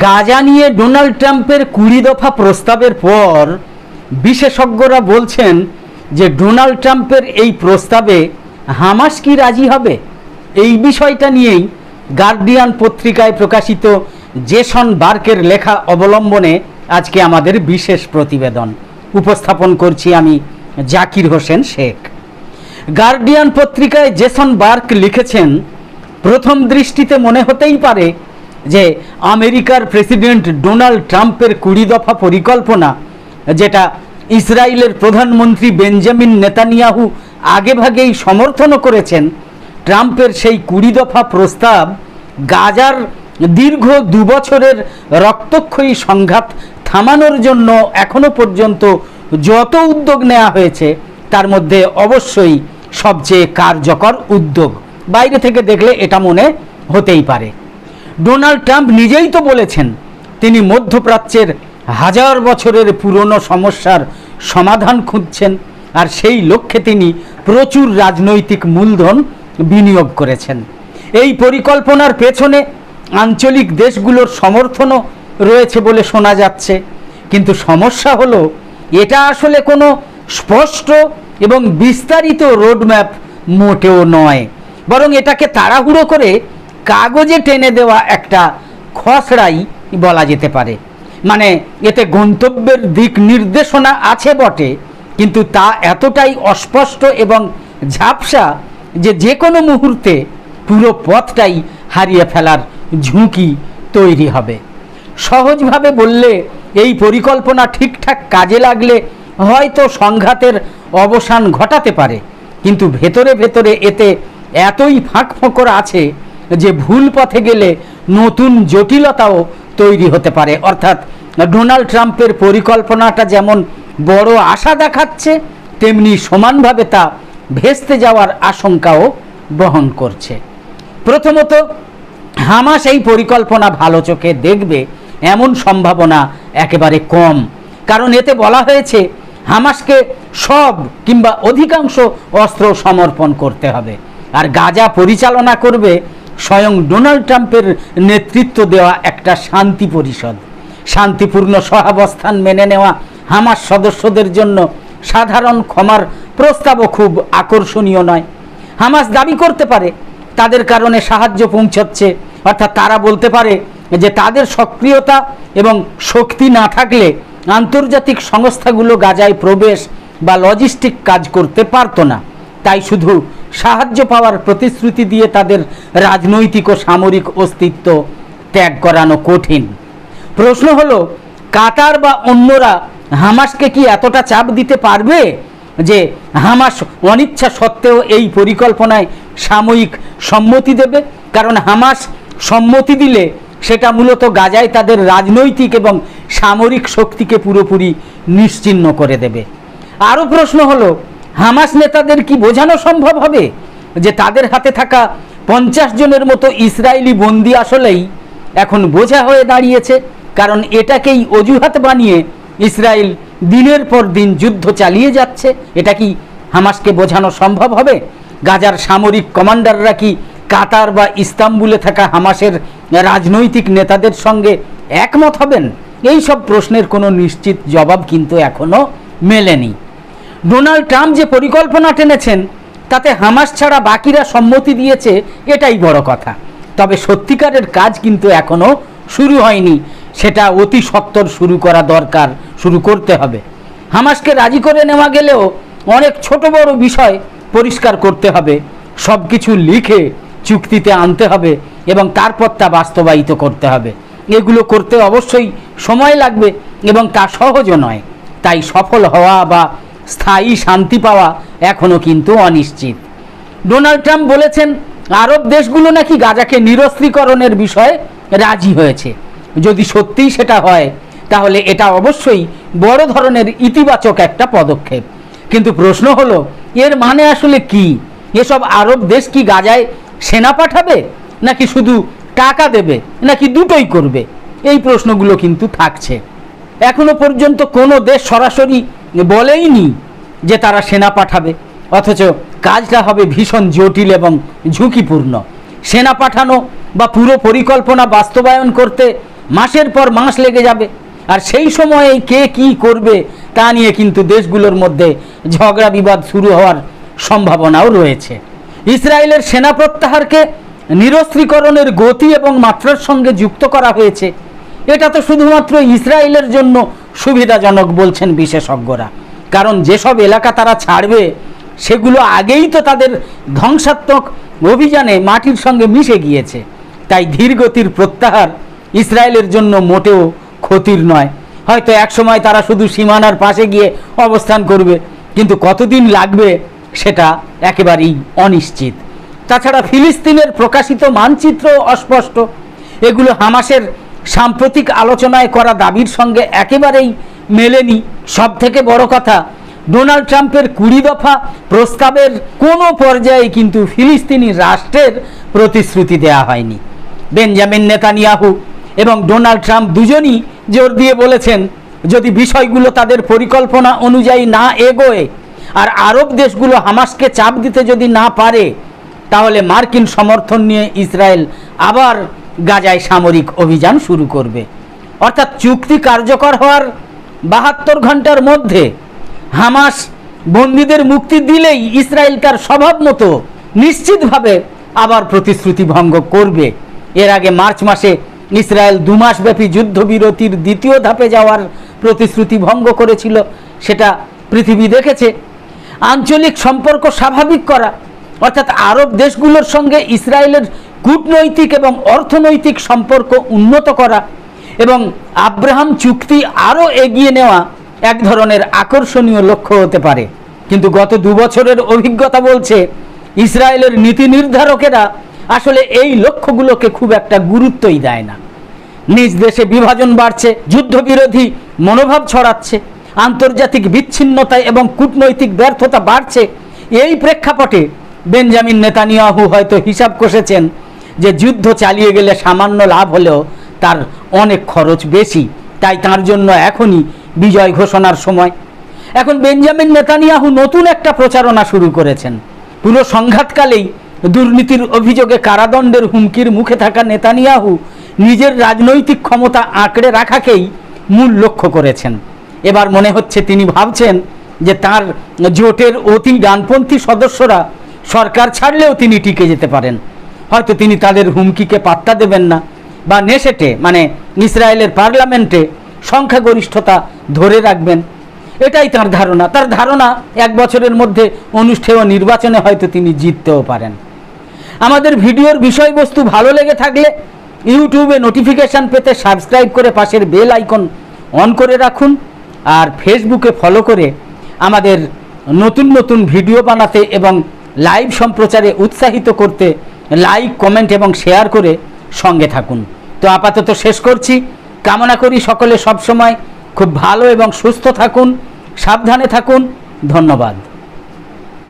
গাজা নিয়ে ডোনাল্ড ট্রাম্পের কুড়ি দফা প্রস্তাবের পর বিশেষজ্ঞরা বলছেন যে ডোনাল্ড ট্রাম্পের এই প্রস্তাবে হামাস কি রাজি হবে? এই বিষয়টা নিয়েই গার্ডিয়ান পত্রিকায় প্রকাশিত জেসন বার্কের লেখা অবলম্বনে আজকে আমাদের বিশেষ প্রতিবেদন। উপস্থাপন করছি আমি জাকির হোসেন শেখ। গার্ডিয়ান পত্রিকায় জেসন বার্ক লিখেছেন, প্রথম দৃষ্টিতে মনে হতেই পারে যে আমেরিকার প্রেসিডেন্ট ডোনাল্ড ট্রাম্পের কুড়ি দফা পরিকল্পনা, যেটা ইসরায়েলের প্রধানমন্ত্রী বেঞ্জামিন নেতানিয়াহু আগেভাগেই সমর্থনও করেছেন, ট্রাম্পের সেই কুড়ি দফা প্রস্তাব গাজার দীর্ঘ দুবছরের রক্তক্ষয়ী সংঘাত থামানোর জন্য এখনও পর্যন্ত যত উদ্যোগ নেওয়া হয়েছে, তার মধ্যে অবশ্যই সবচেয়ে কার্যকর উদ্যোগ। বাইরে থেকে দেখলে এটা মনে হতেই পারে। ডোনাল্ড ট্রাম্প নিজেই তো বলেছেন, তিনি মধ্যপ্রাচ্যের হাজার বছরের পুরনো সমস্যার সমাধান খুঁজছেন, আর সেই লক্ষ্যে তিনি প্রচুর রাজনৈতিক মূলধন বিনিয়োগ করেছেন। এই পরিকল্পনার পেছনে আঞ্চলিক দেশগুলোর সমর্থনও রয়েছে বলে শোনা যাচ্ছে। কিন্তু সমস্যা হলো, এটা আসলে কোনো স্পষ্ট এবং বিস্তারিত রোডম্যাপ মোটেও নয়, বরং এটাকে তাড়াহুড়ো করে কাগজে টেনে দেওয়া একটা খসড়াই বলা যেতে পারে। মানে এতে গন্তব্যের দিক নির্দেশনা আছে বটে, কিন্তু তা এতটাই অস্পষ্ট এবং ঝাপসা যে যে কোনো মুহূর্তে পুরো পথটাই হারিয়ে ফেলার ঝুঁকি তৈরি হবে। সহজভাবে বললে, এই পরিকল্পনা ঠিকঠাক কাজে লাগলে হয়তো সংঘাতের অবসান ঘটাতে পারে, কিন্তু ভেতরে ভেতরে এতে এতই ফাঁক ফোকর আছে যে ভুল পথে গেলে নতুন জটিলতাও তৈরি হতে পারে। অর্থাৎ ডোনাল্ড ট্রাম্পের পরিকল্পনাটা যেমন বড় আশা দেখাচ্ছে, তেমনি সমানভাবে তা ভেস্তে যাওয়ার আশঙ্কাও বহন করছে। প্রথমত, হামাস এই পরিকল্পনা ভালো চোখে দেখবে এমন সম্ভাবনা একেবারে কম। কারণ এতে বলা হয়েছে, হামাসকে সব কিংবা অধিকাংশ অস্ত্র সমর্পণ করতে হবে। আর গাজা পরিচালনা করবে স্বয়ং ডোনাল্ড ট্রাম্পের নেতৃত্ব দেওয়া একটা শান্তি পরিষদ। শান্তিপূর্ণ সহাবস্থান মেনে নেওয়া হামাস সদস্যদের জন্য সাধারণ ক্ষমার প্রস্তাবও খুব আকর্ষণীয় নয়। হামাস দাবি করতে পারে, তাদের কারণে সাহায্য পৌঁছাচ্ছে, অর্থাৎ তারা বলতে পারে যে তাদের সক্রিয়তা এবং শক্তি না থাকলে আন্তর্জাতিক সংস্থাগুলো গাজায় প্রবেশ বা লজিস্টিক কাজ করতে পারতো না। তাই শুধু সাহায্য পাওয়ার প্রতিশ্রুতি দিয়ে তাদের রাজনৈতিক ও সামরিক অস্তিত্ব ত্যাগ করানো কঠিন। প্রশ্ন হলো, কাতার বা অন্যরা হামাসকে কি এতটা চাপ দিতে পারবে যে হামাস অনিচ্ছা সত্ত্বেও এই পরিকল্পনায় সাময়িক সম্মতি দেবে? কারণ হামাস সম্মতি দিলে সেটা মূলত গাজায় তাদের রাজনৈতিক এবং সামরিক শক্তিকে পুরোপুরি নিশ্চিহ্ন করে দেবে। আরও প্রশ্ন হলো হামাস নেতাদের কি বোঝানো সম্ভব হবে? যে তাদের হাতে থাকা পঞ্চাশ জনের মতো ইসরায়েলি বন্দি আসলেই এখন বোঝা হয়ে দাঁড়িয়েছে, কারণ এটাকেই অজুহাত বানিয়ে ইসরায়েল দিনের পর দিন যুদ্ধ চালিয়ে যাচ্ছে। এটা কি হামাসকে বোঝানো সম্ভব হবে? গাজার সামরিক কমান্ডাররা কি কাতার বা ইস্তাম্বুলে থাকা হামাসের রাজনৈতিক নেতাদের সঙ্গে একমত হবেন? এই সব প্রশ্নের কোনো নিশ্চিত জবাব কিন্তু এখনও মেলেনি। ডোনাল্ড ট্রাম্প যে পরিকল্পনা টেনেছেন, তাতে হামাস ছাড়া বাকিরা সম্মতি দিয়েছে, এটাই বড় কথা। তবে সত্যিকারের কাজ কিন্তু এখনও শুরু হয়নি। সেটা অতি সত্বর শুরু করা দরকার, শুরু করতে হবে। হামাসকে রাজি করে নেওয়া গেলেও অনেক ছোট বড় বিষয় পরিষ্কার করতে হবে। সব কিছু লিখে চুক্তিতে আনতে হবে এবং তারপর তা বাস্তবায়িত করতে হবে। এগুলো করতে অবশ্যই সময় লাগবে এবং তা সহজও নয়। তাই সফল হওয়া বা স্থায়ী শান্তি পাওয়া এখনও কিন্তু অনিশ্চিত। ডোনাল্ড ট্রাম্প বলেছেন, আরব দেশগুলো নাকি গাজাকে নিরস্ত্রীকরণের বিষয়ে রাজি হয়েছে। যদি সত্যিই সেটা হয়, তাহলে এটা অবশ্যই বড় ধরনের ইতিবাচক একটা পদক্ষেপ। কিন্তু প্রশ্ন হলো, এর মানে আসলে কি? এসব আরব দেশ কি গাজায় সেনা পাঠাবে, নাকি শুধু টাকা দেবে, নাকি দুটোই করবে? এই প্রশ্নগুলো কিন্তু থাকছে। এখনও পর্যন্ত কোনো দেশ সরাসরি বলেইনি যে তারা সেনা পাঠাবে, অথচ কাজটা হবে ভীষণ জটিল এবং ঝুঁকিপূর্ণ। সেনা পাঠানো বা পুরো পরিকল্পনা বাস্তবায়ন করতে মাসের পর মাস লেগে যাবে, আর সেই সময়ে কে কি করবে তা নিয়ে কিন্তু দেশগুলোর মধ্যে ঝগড়া বিবাদ শুরু হওয়ার সম্ভাবনাও রয়েছে। ইসরায়েলের সেনা প্রত্যাহারকে নিরস্ত্রীকরণের গতি এবং মাত্রার সঙ্গে যুক্ত করা হয়েছে। এটা তো শুধুমাত্র ইসরায়েলের জন্য সুবিধাজনক বলছেন বিশেষজ্ঞরা। কারণ যেসব এলাকা তারা ছাড়বে, সেগুলো আগেই তো তাদের ধ্বংসাত্মক অভিযানে মাটির সঙ্গে মিশে গিয়েছে। তাই ধীরগতির প্রত্যাহার ইসরায়েলের জন্য মোটেও ক্ষতির নয়। হয়তো একসময় তারা শুধু সীমানার পাশে গিয়ে অবস্থান করবে, কিন্তু কতদিন লাগবে সেটা একেবারেই অনিশ্চিত। তাছাড়া ফিলিস্তিনের প্রকাশিত মানচিত্র অস্পষ্ট। এগুলো হামাসের সাম্প্রতিক আলোচনায় করা দাবির সঙ্গে একেবারেই মেলেনি। সব থেকে বড় কথা, ডোনাল্ড ট্রাম্পের কুড়ি দফা প্রস্তাবের কোনো পর্যায়ে কিন্তু ফিলিস্তিনি রাষ্ট্রের প্রতিশ্রুতি দেয়া হয়নি। বেঞ্জামিন নেতানিয়াহু এবং ডোনাল্ড ট্রাম্প দুজনই জোর দিয়ে বলেছেন, যদি বিষয়গুলো তাদের পরিকল্পনা অনুযায়ী না এগোয় আর আরব দেশগুলো হামাসকে চাপ দিতে যদি না পারে, তাহলে মার্কিন সমর্থন নিয়ে ইসরায়েল আবার গাজায় সামরিক অভিযান শুরু করবে। অর্থাৎ চুক্তি কার্যকর হওয়ার বাহাত্তর ঘণ্টার মধ্যে হামাস বন্দীদের মুক্তি দিলেই ইসরায়েল তার স্বভাব মতো নিশ্চিতভাবে আবার প্রতিশ্রুতি ভঙ্গ করবে। এর আগে মার্চ মাসে ইসরায়েল দু মাসব্যাপী যুদ্ধবিরতির দ্বিতীয় ধাপে যাওয়ার প্রতিশ্রুতি ভঙ্গ করেছিল, সেটা পৃথিবী দেখেছে। আঞ্চলিক সম্পর্ক স্বাভাবিক করা, অর্থাৎ আরব দেশগুলোর সঙ্গে ইসরায়েলের কূটনৈতিক এবং অর্থনৈতিক সম্পর্ক উন্নত করা এবং আব্রাহাম চুক্তি আরও এগিয়ে নেওয়া এক ধরনের আকর্ষণীয় লক্ষ্য হতে পারে। কিন্তু গত দু বছরের অভিজ্ঞতা বলছে, ইসরায়েলের নীতি নির্ধারকেরা আসলে এই লক্ষ্যগুলোকে খুব একটা গুরুত্বই দেয় না। নিজ দেশে বিভাজন বাড়ছে, যুদ্ধবিরোধী মনোভাব ছড়াচ্ছে, আন্তর্জাতিক বিচ্ছিন্নতা এবং কূটনৈতিক ব্যর্থতা বাড়ছে। এই প্রেক্ষাপটে বেঞ্জামিন নেতানিয়াহু হয়তো হিসাব কষেছেন যে যুদ্ধ চালিয়ে গেলে সামান্য লাভ হলেও তার অনেক খরচ বেশি। তাই তার জন্য এখনই বিজয় ঘোষণার সময়। এখন বেঞ্জামিন নেতানিয়াহু নতুন একটা প্রচারণা শুরু করেছেন। পুরো সংঘাতকালেই দুর্নীতির অভিযোগে কারাদণ্ডের হুমকির মুখে থাকা নেতানিয়াহু নিজের রাজনৈতিক ক্ষমতা আঁকড়ে রাখাকেই মূল লক্ষ্য করেছেন। এবার মনে হচ্ছে তিনি ভাবছেন যে তার জোটের অতি ডানপন্থী সদস্যরা সরকার ছাড়লেও তিনি টিকে যেতে পারেন। হয়তো তিনি তাদের হুমকিকে পাত্তা দেবেন না বা নেসেটে মানে ইসরায়েলের পার্লামেন্টে সংখ্যাগরিষ্ঠতা ধরে রাখবেন। এটাই তার ধারণা। তার ধারণা এক বছরের মধ্যে অনুষ্ঠেয় নির্বাচনে হয়তো তিনি জিততেও পারেন। আমাদের ভিডিওর বিষয়বস্তু ভালো লেগে থাকলে ইউটিউবে নোটিফিকেশান পেতে সাবস্ক্রাইব করে পাশের বেল আইকন অন করে রাখুন আর ফেসবুকে ফলো করে আমাদের নতুন নতুন ভিডিও বানাতে এবং লাইভ সম্প্রচারে উৎসাহিত করতে লাইক কমেন্ট এবং শেয়ার করে সঙ্গে থাকুন। তো আপাতত শেষ করছি। কামনা করি সকলে সবসময় খুব ভালো এবং সুস্থ থাকুন, সাবধানে থাকুন। ধন্যবাদ।